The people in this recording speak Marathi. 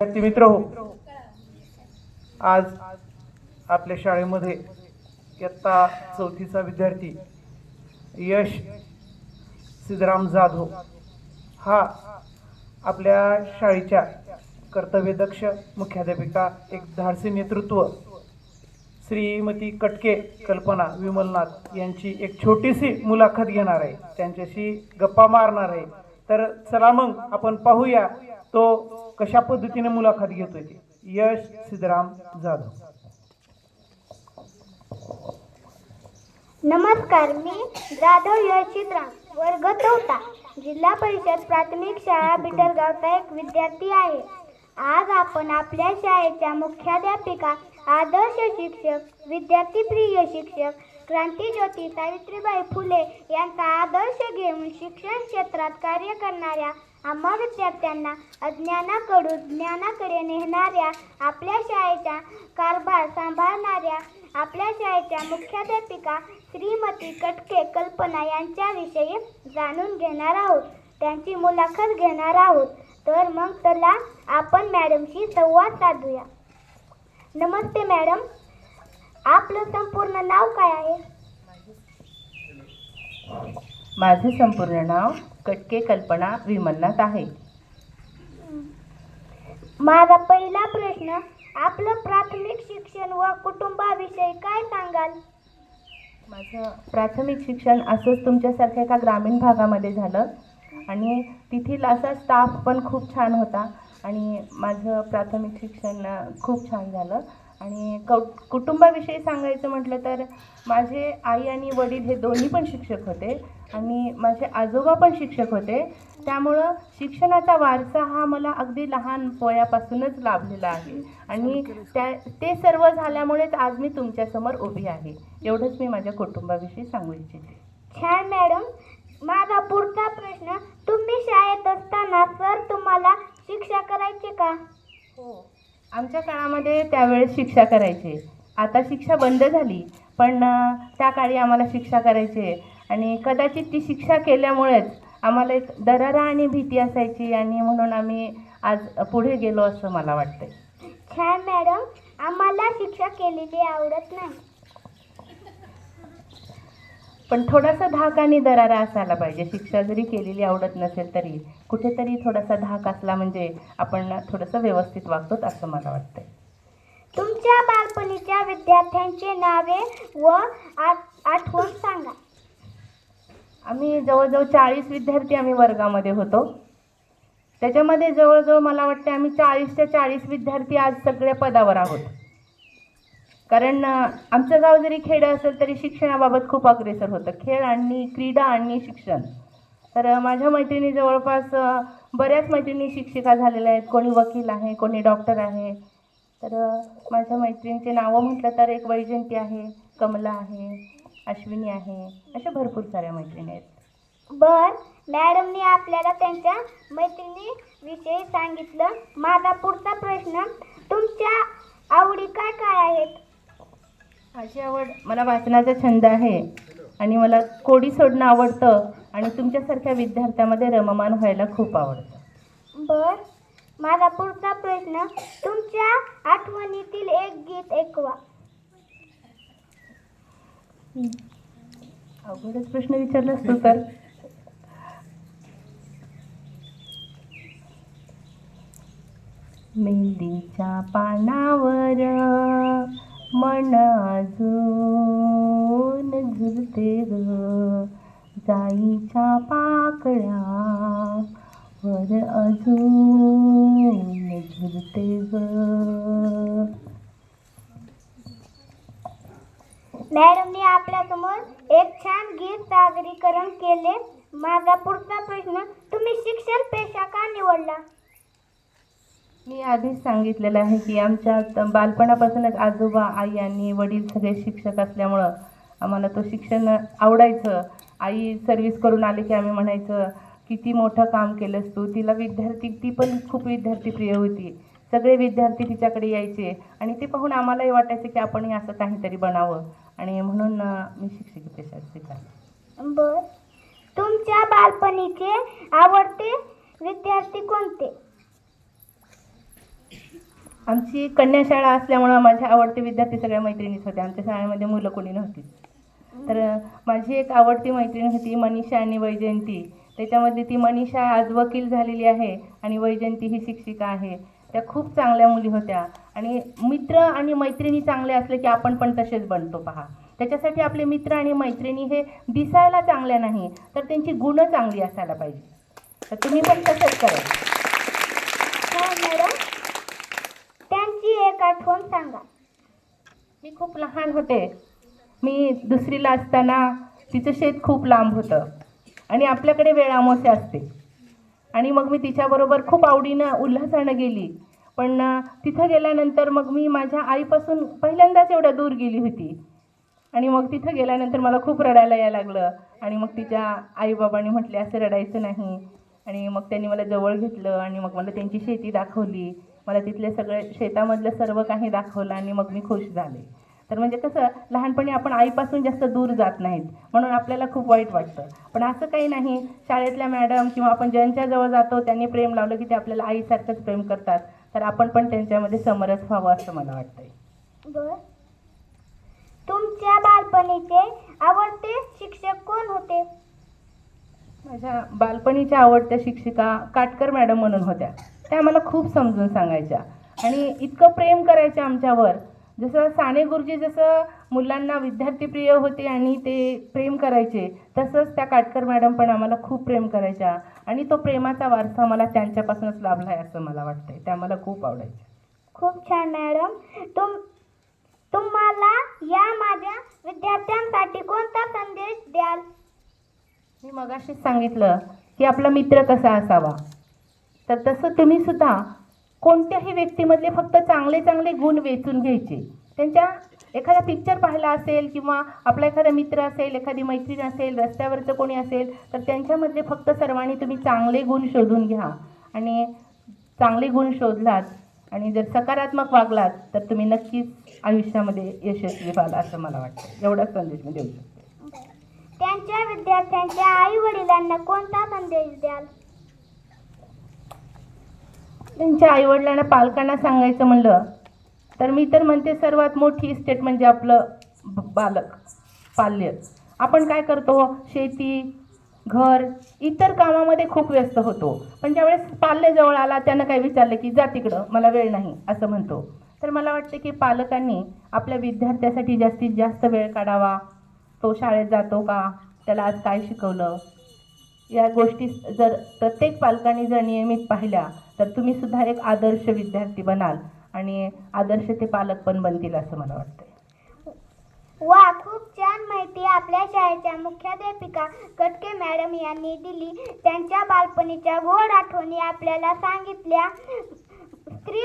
विद्यार्थी मित्र हो आज आपल्या शाळेमध्ये इयत्ता चौथीचा विद्यार्थी यश सिद्धराम जाधव हा आपल्या शाळेच्या कर्तव्यदक्ष मुख्याध्यापिका एक धाडसी नेतृत्व श्रीमती कटके कल्पना विमलनाथ यांची एक छोटीशी मुलाखत घेणार आहे. त्यांच्याशी गप्पा मारणार आहे. तर चला मग आपण पाहूया तो कशा पद्धतीने मुलाखत घेतोय ते? यश सिद्धराम जाधव. नमस्कार मी जाधव यशितराम वर्ग चौथा जिल्हा परिषद प्राथमिक शाळा बिटरगावचा एक विद्यार्थी आहे. आज आपण आपल्या शाळेच्या मुख्याध्यापिका आदर्श शिक्षक विद्यार्थी प्रिय शिक्षक क्रांतीज्योती सावित्रीबाई फुले यांचा आदर्श घेऊन शिक्षण क्षेत्रात कार्य करणाऱ्या आम्हा विद्यार्थ्यांना अज्ञानाकडून ज्ञानाकडे नेणाऱ्या आपल्या शाळेचा कारभार सांभाळणाऱ्या आपल्या शाळेच्या मुख्याध्यापिका श्रीमती कटके कल्पना यांच्याविषयी जाणून घेणार आहोत. त्यांची मुलाखत घेणार आहोत. तर मग चला आपण मॅडमशी संवाद साधूया. नमस्ते मॅडम. आपलं संपूर्ण नाव काय आहे? माझे संपूर्ण नाव कटके कल्पना विमलनाथ आहे. माझा पहिला प्रश्न आपलं प्राथमिक शिक्षण व कुटुंबाविषयी काय सांगाल? माझं प्राथमिक शिक्षण असंच तुमच्यासारख्या एका ग्रामीण भागामध्ये झालं आणि तेथील असा स्टाफ पण खूप छान होता आणि माझं प्राथमिक शिक्षण खूप छान झालं. आणि कौ कुटुंबाविषयी सांगायचं म्हटलं तर माझे आई आणि वडील हे दोन्ही पण शिक्षक होते. आणि माझे आजोबा पण शिक्षक होते. त्यामुळं शिक्षणाचा वारसा हा मला अगदी लहान वयापासूनच लाभलेला आहे. आणि त्या ते सर्व झाल्यामुळेच आज मी तुमच्यासमोर उभी आहे. एवढंच मी माझ्या कुटुंबाविषयी सांगू इच्छिते. छान मॅडम. माझा पुढचा प्रश्न तुम्ही शाळेत असताना सर तुम्हाला शिक्षा करायचे का? हो. आमच्या काळामध्ये त्यावेळेस शिक्षा करायचे. आता शिक्षा बंद झाली पण त्या काळी आम्हाला शिक्षा करायचे. आणि कदाचित ती शिक्षा केल्यामुळेच आम्हाला एक दरारा आणि भीती असायची आणि म्हणून आम्ही आज पुढे गेलो असं मला वाटतंय. छान मॅडम आम्हाला शिक्षा केलेली आवडत नाही. पण थोडासा धाक आणि दरारा असायला पाहिजे. शिक्षा जरी केलेली आवडत नसेल तरी कुठेतरी थोडासा धाक असला म्हणजे आपण थोडंसं व्यवस्थित वागतो असं मला वाटतंय. तुमच्या बालपणीच्या विद्यार्थ्यांची नावे व आठ- आठवण सांगा. आम्ही जवळजवळ चाळीस विद्यार्थी आम्ही वर्गामध्ये होतो. त्याच्यामध्ये जवळजवळ मला वाटते आम्ही चाळीसच्या चाळीस विद्यार्थी आज सगळ्या पदावर आहोत. कारण आमचं गाव जरी खेड असेल तरी शिक्षणाबाबत खूप अग्रेसर होतं. खेळ आणि क्रीडा आणि शिक्षण. तर माझ्या मैत्रिणी जवळपास बऱ्याच मैत्रिणी शिक्षिका झालेल्या आहेत. कोणी वकील आहे कोणी डॉक्टर आहे. तर माझ्या मैत्रिणीचे नावं म्हटलं तर एक वैजंती आहे कमला आहे अश्विनी आहे अशा भरपूर साऱ्या मैत्रिणी आहेत. बर मॅडमने आपल्याला त्यांच्या मैत्रिणी विषयी सांगितलं. माझा पुढचा प्रश्न तुमच्या आवडी काय काय आहेत? माझी आवड मला वाचनाचा छंद आहे. आणि मला कोडी सोडणं आवडतं. आणि तुमच्यासारख्या विद्यार्थ्यामध्ये रममान व्हायला खूप आवडतं. बर. माझा पुढचा प्रश्न तुमच्या आठवणीतील एक गीत ऐकवा. अवघडच प्रश्न विचारलास तू तर. मेहंदीच्या पानावर मन अजून झुलते ग जाईच्या पाकळ्या वर अजून झुलते ग मॅडमने आपल्यासमोर एक छान गीत सादरीकरण केले. माझा पुढचा प्रश्न तुम्ही शिक्षण पेशा का निवडला? मी आधीच सांगितलेलं आहे की आमच्या बालपणापासूनच आजोबा आई आणि वडील सगळे शिक्षक असल्यामुळं आम्हाला तो शिक्षण आवडायचं. आई सर्व्हिस करून आले की आम्ही म्हणायचं किती मोठं काम केलंस तू तिला विद्यार्थी ती पण खूप विद्यार्थीप्रिय होती. सगळे विद्यार्थी तिच्याकडे यायचे आणि ते पाहून आम्हालाही वाटायचं की आपणही असं काहीतरी बनावं. आणि म्हणून मी शिक्षिकेचे पेशा बर. तुमच्या बालपणीचे आवडते विद्यार्थी कोणते? आमची कन्याशाळा असल्यामुळं माझ्या आवडते विद्यार्थी सगळ्या मैत्रिणीच होत्या. आमच्या शाळेमध्ये मुलं कोणी नव्हती. तर माझी एक आवडती मैत्रीण होती मनीषा आणि वैजयंती. त्याच्यामध्ये ती मनीषा आज वकील झालेली आहे आणि वैजयंती ही शिक्षिका आहे. त्या खूप चांगल्या मुली होत्या. आणि मित्र आणि मैत्रिणी चांगले असले की आपण पण तसेच बनतो पहा. त्याच्यासाठी आपले मित्र आणि मैत्रिणी हे दिसायला चांगल्या नाही तर त्यांची गुणं चांगली असायला पाहिजे. तर तुम्ही पण तसंच करा हो मॅडम त्यांची एक आठवण सांगा? मी खूप लहान होते. मी दुसरीला असताना तिचं शेत खूप लांब होतं. आणि आपल्याकडे वेळामोसे असते. आणि मग मी तिच्याबरोबर खूप आवडीनं उल्हासानं गेली. पण तिथं गेल्यानंतर मग मी माझ्या आईपासून पहिल्यांदाच एवढ्या दूर गेली होती. आणि मग तिथं गेल्यानंतर मला खूप रडायला यायला लागलं. आणि मग तिच्या आईबाबांनी म्हटले असं रडायचं नाही. आणि मग त्यांनी मला जवळ घेतलं आणि मग मला त्यांची शेती दाखवली. मला तिथले सगळे शेतामधलं सर्व काही दाखवलं आणि मग मी खुश झाले. तर म्हणजे कसं लहानपणी आपण आईपासून जास्त दूर जात नाहीत म्हणून आपल्याला खूप वाईट वाटतं. पण असं काही नाही शाळेतल्या मॅडम किंवा आपण ज्यांच्याजवळ जातो त्यांनी प्रेम लावलं की ते आपल्याला आईसारखंच प्रेम करतात. तर आपण पण त्यांच्यामध्ये समरस व्हावं असं मला वाटतंय. तुमच्या बालपणीचे आवडते शिक्षक कोण होते? माझ्या बालपणीच्या आवडत्या शिक्षिका काटकर मॅडम म्हणून होत्या. त्या आम्हाला खूप समजून सांगायच्या. आणि इतकं प्रेम करायच्या आमच्यावर. जसं साने गुरुजी जसं मुलांना विद्यार्थीप्रिय होते आणि ते प्रेम करायचे तसंच त्या काटकर मॅडम पण आम्हाला खूप प्रेम करायच्या. आणि तो प्रेमाचा वारसा मला त्यांच्यापासूनच लाभला आहे असं मला वाटतंय. त्या मला खूप आवडायच्या. खूप छान मॅडम. तुम तुम्हाला या माझ्या विद्यार्थ्यांसाठी कोणता संदेश द्याल? मी मगाशीच सांगितलं की आपला मित्र कसा असावा? तर तसं तुम्ही सुद्धा कोणत्याही व्यक्तीमधले फक्त चांगले चांगले गुण वेचून घ्यायचे. त्यांच्या एखादा पिक्चर पाहिला असेल किंवा आपला एखादा मित्र असेल एखादी मैत्रीण असेल रस्त्यावरचं कोणी असेल तर त्यांच्यामधले फक्त सर्वांनी तुम्ही चांगले गुण शोधून घ्या. आणि चांगले गुण शोधलात आणि जर सकारात्मक वागलात तर तुम्ही नक्कीच आयुष्यामध्ये यशस्वी व्हाल असं मला वाटतं. एवढाच संदेश मी देऊ शकते. त्यांच्या विद्यार्थ्यांच्या आई वडिलांना कोणता संदेश द्याल? त्यांच्या आईवडिलांना पालकांना सांगायचं म्हणलं तर मी तर म्हणते सर्वात मोठी इस्टेट म्हणजे आपलं बालक पाल्य आपण काय करतो? शेती घर इतर कामामध्ये खूप व्यस्त होतो. पण ज्यावेळेस पाल्य जवळ आला त्यानं काय विचारलं की जा तिकडं मला वेळ नाही असं म्हणतो. तर मला वाटतं की पालकांनी आपल्या विद्यार्थ्यासाठी जास्तीत जास्त वेळ काढावा. तो शाळेत जातो का? त्याला आज काय शिकवलं? या गोष्टी जर प्रत्येक पालकांनी जर नियमित पाहिल्या तर तुम्ही सुद्धा एक आदर्श विद्यार्थी बनाल आणि आदर्श ते पालक पण बनतील असं मला वाटतं वा खूप छान माहिती आपल्या शाळेच्या मुख्याध्यापिका कटके मॅडम यांनी दिली. त्यांच्या बालपणीच्या गोड आठवणी आपल्याला सांगितल्या. स्त्री